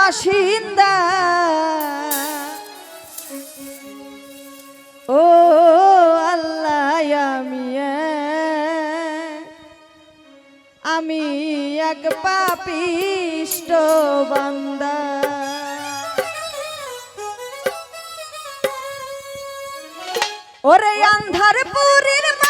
বাসিন্দা। ও আল্লাহ আমি আমি এক পাপিষ্ট বান্দা। ওরে আন্ধার পুরীর মা